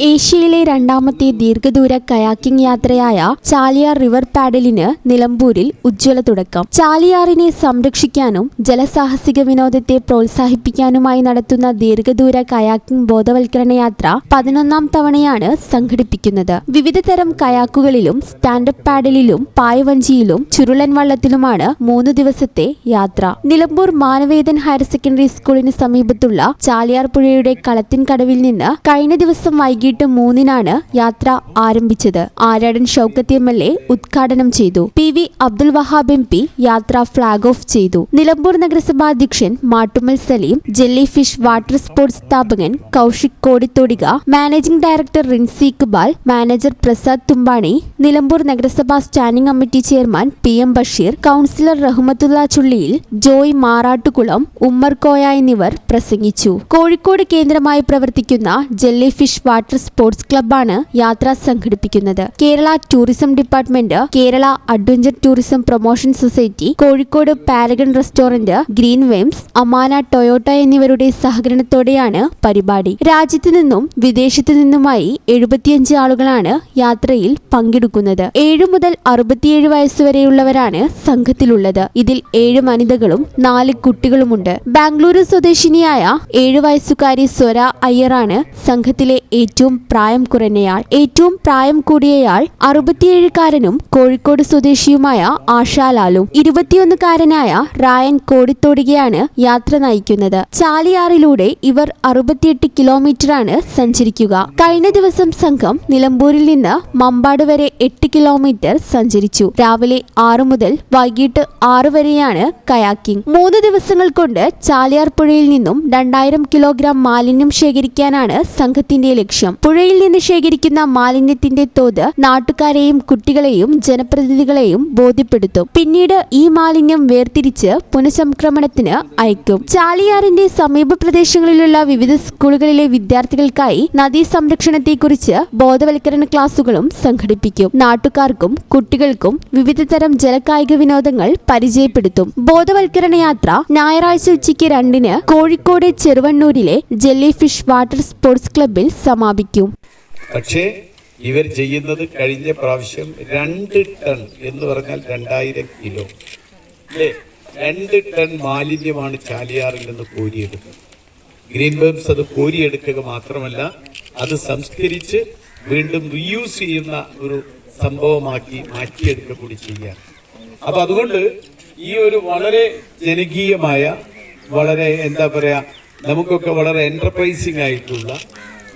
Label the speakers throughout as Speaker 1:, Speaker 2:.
Speaker 1: ഏഷ്യയിലെ രണ്ടാമത്തെ ദീർഘദൂര കയാക്കിംഗ് യാത്രയായ ചാലിയാർ റിവർ പാഡലിന് നിലമ്പൂരിൽ ഉജ്ജ്വല തുടക്കം. ചാലിയാറിനെ സംരക്ഷിക്കാനും ജലസാഹസിക വിനോദത്തെ പ്രോത്സാഹിപ്പിക്കാനുമായി നടത്തുന്ന ദീർഘദൂര കയാക്കിംഗ് ബോധവൽക്കരണ യാത്ര പതിനൊന്നാം തവണയാണ് സംഘടിപ്പിക്കുന്നത്. വിവിധ തരം കയാക്കുകളിലും സ്റ്റാൻഡപ്പ് പാഡലിലും പായവഞ്ചിയിലും ചുരുളൻ വള്ളത്തിലുമാണ് മൂന്ന് ദിവസത്തെ യാത്ര. നിലമ്പൂർ മാനവേദൻ ഹയർ സെക്കൻഡറി സ്കൂളിന് സമീപത്തുള്ള ചാലിയാർ പുഴയുടെ കളത്തിൻകടവിൽ നിന്ന് കഴിഞ്ഞ ദിവസം വൈകിട്ട് മൂന്നിനാണ് യാത്ര ആരംഭിച്ചത്. Aryadan Shoukath M L A ഉദ്ഘാടനം ചെയ്തു. P V Abdul Wahab M P യാത്ര ഫ്ളാഗ് ഓഫ് ചെയ്തു. നിലമ്പൂർ നഗരസഭാ അധ്യക്ഷൻ Mattummal Saleem jelly fish water sports സ്ഥാപകൻ Kaushik Kodithodika managing director Rinsi Iqbal manager Prasad Thumbani Nilambur നഗരസഭാ standing committee chairman P M Basheer councillor Rahmathulla Chulliyil Joy Marattukulam Ummer Koya എന്നിവർ പ്രസംഗിച്ചു. കോഴിക്കോട് കേന്ദ്രമായി പ്രവർത്തിക്കുന്ന jelly fish water sports ക്ലബ്ബാണ് യാത്ര സംഘടിപ്പിക്കുന്നത്. Kerala tourism department Kerala adventure tourism promotion society Kozhikode Paragon restaurant green വെയിംസ് Amana Toyota എന്നിവരുടെ സഹകരണത്തോടെയാണ് പരിപാടി. രാജ്യത്തു നിന്നും വിദേശത്തു നിന്നുമായി എഴുപത്തിയഞ്ച് ആളുകളാണ് യാത്രയിൽ പങ്കെടുക്കുന്നത്. ഏഴു മുതൽ അറുപത്തിയേഴ് വയസ്സുവരെയുള്ളവരാണ് സംഘത്തിലുള്ളത്. ഇതിൽ ഏഴ് വനിതകളും നാല് കുട്ടികളുമുണ്ട്. ബാംഗ്ലൂരു സ്വദേശിനിയായ ഏഴു വയസ്സുകാരി സ്വര അയ്യറാണ് സംഘത്തിലെ ഏറ്റവും പ്രായം കുറഞ്ഞയാൾ ഏറ്റവും പ്രായം കൂടിയയാൾ അറുപത്തിയേഴുകാരനും കോഴിക്കോട് സ്വദേശിയുമായ ആഷാലാലും ഇരുപത്തിയൊന്നുകാരനായ റായൻ കോടിത്തോടികയാണ് യാത്ര നയിക്കുന്നത്. ചാലിയാറിലൂടെ ഇവർ അറുപത്തിയെട്ട് കിലോമീറ്ററാണ് സഞ്ചരിക്കുക. കഴിഞ്ഞ ദിവസം സംഘം നിലമ്പൂരിൽ നിന്ന് മമ്പാട് വരെ എട്ട് കിലോമീറ്റർ സഞ്ചരിച്ചു. രാവിലെ ആറു മുതൽ വൈകിട്ട് ആറു വരെയാണ് കയാക്കിംഗ്. മൂന്ന് ദിവസങ്ങൾ കൊണ്ട് ചാലിയാർ പുഴയിൽ നിന്നും രണ്ടായിരം കിലോഗ്രാം മാലിന്യം ശേഖരിക്കാനാണ് സംഘത്തിന്റെ ലക്ഷ്യം. പുഴയിൽ നിന്ന് ശേഖരിക്കുന്ന മാലിന്യത്തിന്റെ തോത് നാട്ടുകാരെയും കുട്ടികളെയും ജനപ്രതിനിധികളെയും ബോധ്യപ്പെടുത്തും. പിന്നീട് ഈ മാലിന്യം വേർതിരിച്ച് പുനഃസംക്രമണത്തിന് അയക്കും. ചാലിയാറിന്റെ സമീപ പ്രദേശങ്ങളിലുള്ള വിവിധ സ്കൂളുകളിലെ വിദ്യാർത്ഥികൾക്കായി നദീ സംരക്ഷണത്തെക്കുറിച്ച് ബോധവൽക്കരണ ക്ലാസുകളും സംഘടിപ്പിക്കും. നാട്ടുകാർക്കും കുട്ടികൾക്കും വിവിധ തരം ജലകായിക വിനോദങ്ങൾ പരിചയപ്പെടുത്തും. ബോധവൽക്കരണ യാത്ര ഞായറാഴ്ച ഉച്ചയ്ക്ക് രണ്ടിന് കോഴിക്കോട് ചെറുവണ്ണൂരിലെ ജെല്ലി ഫിഷ് വാട്ടർ സ്പോർട്സ് ക്ലബിൽ സമാപിക്കും.
Speaker 2: പക്ഷേ ഇവർ ചെയ്യുന്നത് കഴിഞ്ഞ പ്രാവശ്യം രണ്ട് ടൺ എന്ന് പറഞ്ഞാൽ രണ്ടായിരം കിലോ. അല്ലേ? രണ്ട് ടൺ മാലിന്യമാണ് ചാലിയാറിൽ നിന്ന് കോരിയെടുക്കുന്നത്. ഗ്രീൻ ബേംസ് അത് കോരിയെടുക്കുക മാത്രമല്ല അത് സംസ്കരിച്ച് വീണ്ടും റീയൂസ് ചെയ്യുന്ന ഒരു സംഭവമാക്കി മാറ്റിയെടുക്കുക കൂടി ചെയ്യാം. അപ്പൊ അതുകൊണ്ട് ഈ ഒരു വളരെ ജനകീയമായ വളരെ എന്താ പറയാ നമുക്കൊക്കെ വളരെ എന്റർപ്രൈസിംഗ് ആയിട്ടുള്ള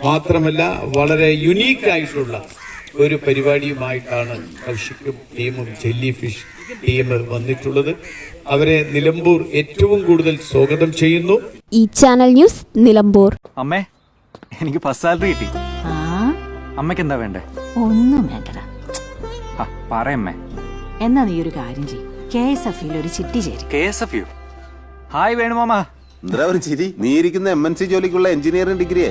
Speaker 2: മാത്രമല്ല വളരെ യുണീക്ക് ആയിട്ടുള്ള ഒരു പരിപാടിയുമായിട്ടാണ് കൗശിക്കും ടീമും ജെല്ലി ഫിഷ് ടീം വന്നിട്ടുള്ളത്. അവരെ നിലമ്പൂർ ഏറ്റവും കൂടുതൽ സ്വാഗതം ചെയ്യുന്നു.
Speaker 1: ഈ ചാനൽ ന്യൂസ് നിലമ്പൂർ.
Speaker 3: അമ്മേ എനിക്ക് ഫസ്റ്റ് സാലറി കിട്ടി.
Speaker 4: ആ?
Speaker 3: അമ്മയ്ക്ക് എന്താ വേണ്ടേ?
Speaker 4: ഒന്നും വേണ്ടടാ.
Speaker 3: പറയമ്മേ.
Speaker 4: എന്നാ നീ ഒരു കാര്യം ചെയ് കെ എസ് എഫ് ഒരു ചിട്ടി ചേരി.
Speaker 3: കെ എസ് എഫ് ഹായ് വേണുമാമ.
Speaker 5: എന്താ ഒരു ചിരി? നീ ഇരിക്കുന്ന എം എൻ സി ജോലിക്കുള്ള എഞ്ചിനീയറിംഗ് ഡിഗ്രിയെ